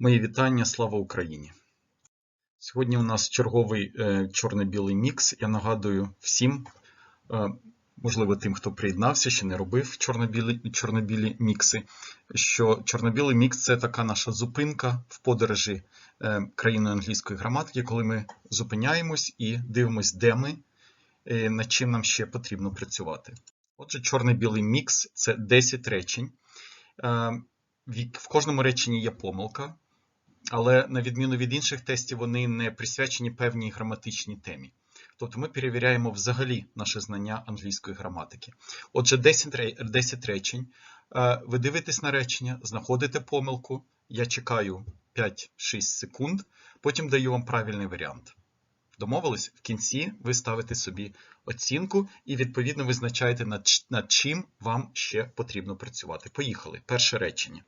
Мої вітання, слава Україні! Сьогодні у нас черговий е, чорно-білий мікс. Я нагадую всім, е, можливо, тим, хто приєднався, ще не робив чорно-білі, чорно-білі мікси, що чорно-білий мікс це така наша зупинка в подорожі е, країною англійської граматики, коли ми зупиняємось і дивимось, де ми, над чим нам ще потрібно працювати. Отже, чорно-білий мікс це 10 речень. В кожному реченні є помилка, але на відміну від інших тестів, вони не присвячені певній граматичній темі. Тобто ми перевіряємо взагалі наше знання англійської граматики. Отже, 10 10 речень. Е, ви дивитесь на речення, знаходите помилку. Я чекаю 5-6 секунд, потім даю вам правильний варіант. Домовились? В кінці ви ставите собі оцінку і, відповідно, визначаєте, над чим вам ще потрібно працювати. Поїхали. Перше речення.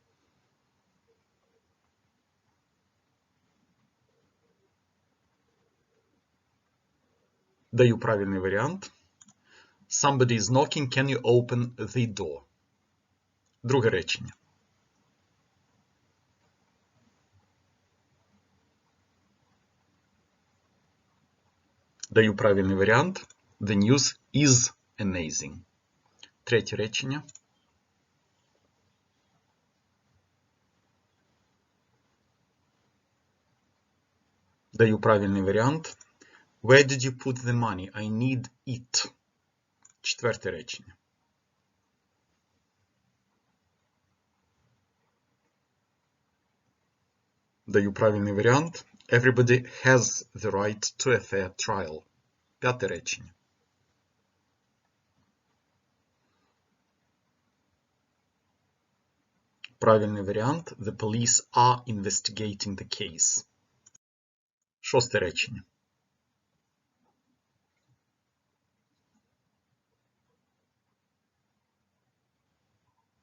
Даю правильний варіант. Somebody is knocking. Can you open the door? Друге речення. Даю правильний варіант. The news is amazing. Третє речення. Даю правильний варіант. Where did you put the money? I need it. Четверте речення. Даю правильний варіант. Everybody has the right to a fair trial. П'яте речення. Правильний варіант. The police are investigating the case. Шосте речення.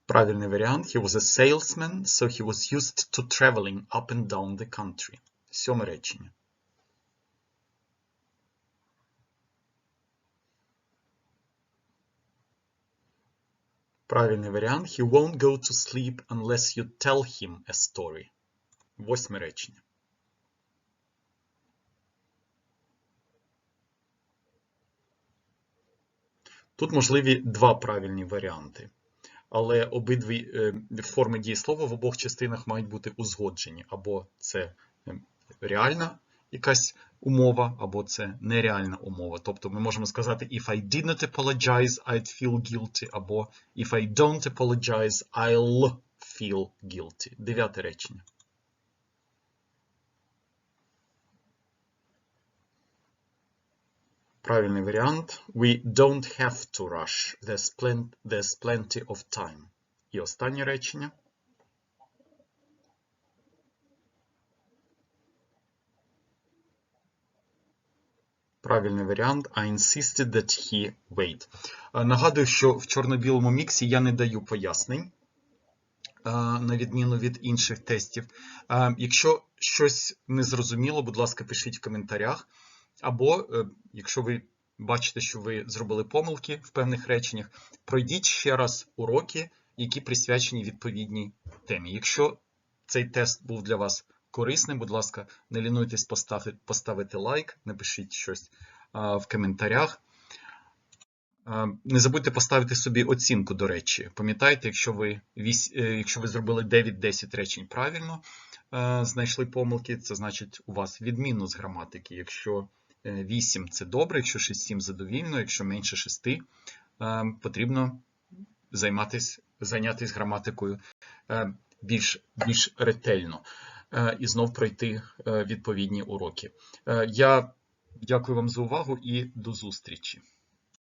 Правильний варіант. He was a salesman, so he was used to traveling up and down the country. Сьоме речення. Правильний варіант. He won't go to sleep unless you tell him a story. Восьме речення. Тут можливі два правильні варіанти Але обидві е, форми дієслова в обох частинах мають бути узгоджені. Або це е, реальна якась умова, або це нереальна умова. Тобто ми можемо сказати if I did apologize, I'd feel guilty, або if I don't apologize, I'll feel guilty. Дев'яте речення. Правильний варіант. We don't have to rush. There's plenty, there's plenty of time. І останнє речення. Правильний варіант. I insisted that he wait. Нагадую, що в чорно-білому міксі я не даю пояснень, на відміну від інших тестів. Якщо щось не зрозуміло, будь ласка, пишіть в коментарях. Або, е, якщо ви бачите, що ви зробили помилки в певних реченнях, пройдіть ще раз уроки, які присвячені відповідній темі. Якщо цей тест був для вас корисним, будь ласка, не лінуйтесь поставити, поставити лайк, напишіть щось в коментарях. Не забудьте поставити собі оцінку, до речі. Пам'ятайте, якщо ви е, якщо ви зробили 9-10 речень правильно, знайшли помилки, це значить у вас відмінно з граматики. Якщо 8 е, це добре, якщо 6-7 задовільно, якщо менше 6, е, потрібно займатися, зайнятися граматикою е, більш, більш ретельно і знов пройти відповідні уроки. Я дякую вам за увагу і до зустрічі!